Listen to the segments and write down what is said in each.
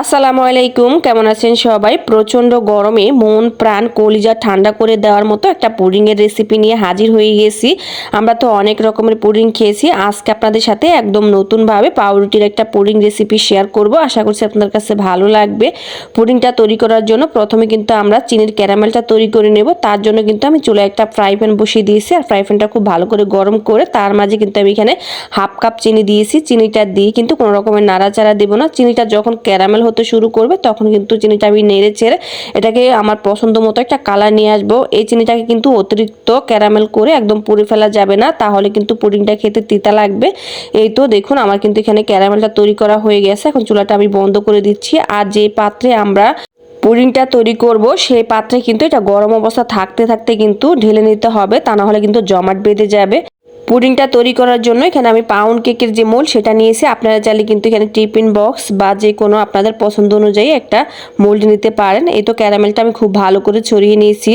আসসালামু আলাইকুম, কেমন আছেন সবাই? প্রচণ্ড গরমে মন, প্রাণ, কলিজা ঠান্ডা করে দেওয়ার মতো একটা পুডিংয়ের রেসিপি নিয়ে হাজির হয়ে গেছি। আমরা তো অনেক রকমের পুডিং খেয়েছি। আজকে আপনাদের সাথে একদম নতুনভাবে পাউরুটির একটা পুডিং রেসিপি শেয়ার করব। আশা করছি আপনাদের কাছে ভালো লাগবে। পুডিংটা তৈরি করার জন্য প্রথমে কিন্তু আমরা চিনির ক্যারামেলটা তৈরি করে নেব। তার জন্য কিন্তু আমি চুলে একটা ফ্রাই প্যান বসিয়ে দিয়েছি। আর ফ্রাই প্যানটা খুব ভালো করে গরম করে তার মাঝে কিন্তু আমি এখানে হাফ কাপ চিনি দিয়েছি। চিনিটা দিয়ে কিন্তু কোনো রকমের নাড়াচাড়া দেবো না। চিনিটা যখন ক্যারামেল হতে শুরু করবে, তখন কিন্তু চিনিটা আমি নেড়ে ছেড়ে এটাকে আমার পছন্দ মতো একটা কালার নিয়ে আসব। এই চিনিটাকে কিন্তু অতিরিক্ত ক্যারামেল করে একদম পুড়ে ফেলা যাবে না, তাহলে কিন্তু পুডিংটা খেতে তিতা লাগবে। এই তো দেখুন, আমার কিন্তু এখানে ক্যারামেলটা তৈরি করা হয়ে গেছে, এখন চুলাটা আমি বন্ধ করে দিচ্ছি। আর যে পাত্রে আমরা পুডিংটা তৈরি করব, সেই পাত্রে কিন্তু এটা গরম অবস্থা থাকতে থাকতে কিন্তু ঢেলে নিতে হবে, তা না হলে কিন্তু জমাট বেঁধে যাবে। পুডিংটা তৈরি করার জন্য এখানে আমি পাউন্ড কেকের যে মোল সেটা নিয়েছি। আপনারা চাইলে কিন্তু এখানে টিফিন বক্স বা যে কোনো আপনাদের পছন্দ অনুযায়ী একটা মোল্ড নিতে পারেন। এই তো ক্যারামেলটা আমি খুব ভালো করে ছড়িয়ে নিয়েছি।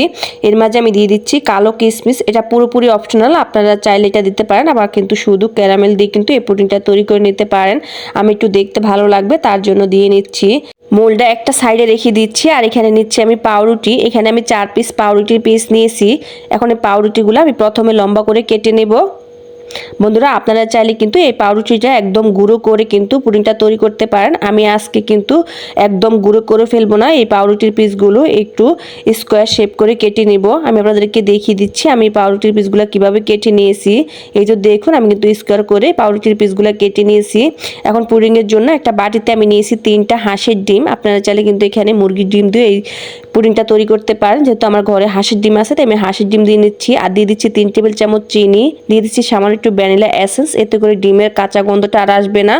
এর মাঝে আমি দিয়ে দিচ্ছি কালো কিশমিশ এটা পুরোপুরি অপশনাল আপনারা চাইলে এটা দিতে পারেন। আবার কিন্তু শুধু ক্যারামেল দিয়ে কিন্তু এই পুডিংটা তৈরি করে নিতে পারেন। আমি একটু দেখতে ভালো লাগবে, তার জন্য দিয়ে নিচ্ছি। মোলটা একটা সাইডে রেখে দিচ্ছি আর এখানে নিচ্ছি আমি পাউরুটি। এখানে আমি চার পিস পাউরুটির পিস নিয়েছি। এখন এই পাউরুটিগুলো আমি প্রথমে লম্বা করে কেটে নেব। বন্ধুরা, আপনারা চাইলে কিন্তু এই পাউরুটিটা একদম গুঁড়ো করে কিন্তু পুডিংটা তৈরি করতে পারেন। আমি আজকে কিন্তু একদম গুঁড়ো করে ফেলব না, এই পাউরুটির পিসগুলো একটু স্কোয়ার শেপ করে কেটে নিব। আমি আপনাদেরকে দেখিয়ে দিচ্ছি আমি পাউরুটির পিসগুলো কীভাবে কেটে নিয়েছি। এই যে দেখুন, আমি কিন্তু স্কোয়ার করে পাউরুটির পিসগুলো কেটে নিয়েছি। এখন পুডিংয়ের জন্য একটা বাটিতে আমি নিয়েছি তিনটা হাঁসের ডিম। আপনারা চাইলে কিন্তু এখানে মুরগির ডিম দিয়ে এই পুডিংটা তৈরি করতে পারেন। যেহেতু আমার ঘরে হাঁসের ডিম আছে, তাই আমি হাঁসের ডিম দিয়ে নিচ্ছি। আর দিয়ে দিচ্ছি তিন টেবিল চামচ চিনি, দিয়ে দিচ্ছি সামান্য একটু ভ্যানিলা এসেন্স, এতে করে ডিমের কাঁচা গন্ধটা আর আসবে না।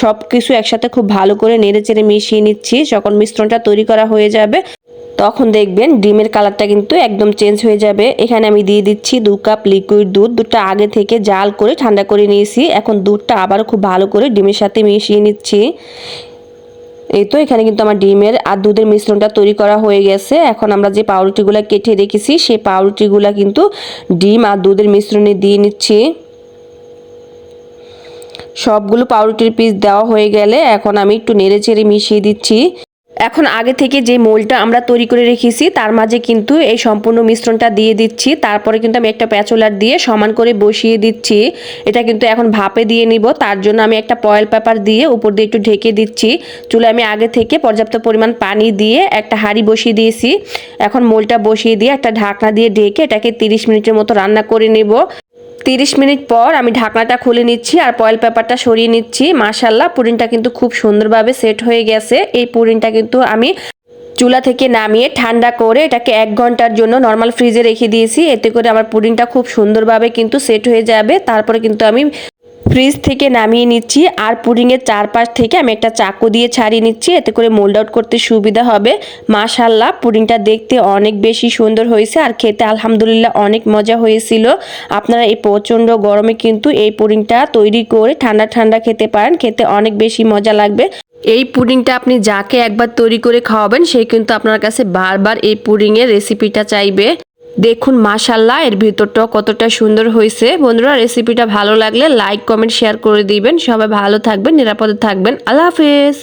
সব কিছু একসাথে খুব ভালো করে নেড়ে চেড়ে মিশিয়ে নিচ্ছি। যখন মিশ্রণটা তৈরি করা হয়ে যাবে, তখন দেখবেন ডিমের কালারটা কিন্তু একদম চেঞ্জ হয়ে যাবে। এখানে আমি দিয়ে দিচ্ছি দু কাপ লিকুইড দুধ, দুধটা আগে থেকে জাল করে ঠান্ডা করে নিয়েছি। এখন দুধটা আবারও খুব ভালো করে ডিমের সাথে মিশিয়ে নিচ্ছি। এই তো, এখানে কিন্তু আমার ডিমের আর দুধের মিশ্রণটা তৈরি করা হয়ে গেছে। এখন আমরা যে পাউরুটিগুলো কেটে রেখেছি সেই পাউরুটিগুলো কিন্তু ডিম আর দুধের মিশ্রণে দিয়ে নিচ্ছি। সবগুলো পাউরুটির পিস দেওয়া হয়ে গেলে এখন আমি একটু নেড়ে চেড়ে মিশিয়ে দিচ্ছি। এখন আগে থেকে যে মোলটা আমরা তৈরি করে রেখেছি, তার মাঝে কিন্তু এই সম্পূর্ণ মিশ্রণটা দিয়ে দিচ্ছি। তারপরে কিন্তু আমি একটা প্যাচোলার দিয়ে সমান করে বসিয়ে দিচ্ছি। এটা কিন্তু এখন ভাপে দিয়ে নিব। তার জন্য আমি একটা পয়েল পেপার দিয়ে উপর দিয়ে একটু ঢেকে দিচ্ছি। চুলে আমি আগে থেকে পর্যাপ্ত পরিমাণ পানি দিয়ে একটা হাঁড়ি বসিয়ে দিয়েছি। এখন মোলটা বসিয়ে দিয়ে একটা ঢাকনা দিয়ে ঢেকে এটাকে তিরিশ মিনিটের মতো রান্না করে নেব। তিরিশ মিনিট পর আমি ঢাকনাটা খুলে নিচ্ছি আর পয়েল পেপারটা সরিয়ে নিচ্ছি। মাশাল্লাহ পুরিনটা কিন্তু খুব সুন্দরভাবে সেট হয়ে গেছে। এই পুরিনটা কিন্তু আমি চুলা থেকে নামিয়ে ঠান্ডা করে এটাকে এক ঘণ্টার জন্য নর্মাল ফ্রিজে রেখে দিয়েছি। এতে করে আমার পুডিংটা খুব সুন্দরভাবে কিন্তু সেট হয়ে যাবে। তারপরে কিন্তু আমি ফ্রিজ থেকে নামিয়ে নিচ্ছি আর পুডিংয়ের চারপাশ থেকে আমি একটা চাকু দিয়ে ছাড়িয়ে নিচ্ছি। এতে করে মোল্ড আউট করতে সুবিধা হবে। মাশাল্লাহ পুডিংটা দেখতে অনেক বেশি সুন্দর হয়েছে আর খেতে আলহামদুলিল্লাহ অনেক মজা হয়েছিল। আপনারা এই প্রচণ্ড গরমে কিন্তু এই পুডিংটা তৈরি করে ঠান্ডা ঠান্ডা খেতে পারেন। খেতে অনেক বেশি মজা লাগবে। এই পুডিংটা আপনি যাকে একবার তৈরি করে খাওয়াবেন, সে কিন্তু আপনার কাছে বারবার এই পুডিংয়ের রেসিপিটা চাইবে। দেখুন মাশাল্লাহ এর ভিতরটা কতটা সুন্দর হয়েছে। বন্ধুরা রেসিপিটা ভালো লাগলে লাইক কমেন্ট শেয়ার করে দিবেন। সবাই ভালো থাকবেন, নিরাপদে থাকবেন। আল্লাহ হাফেজ।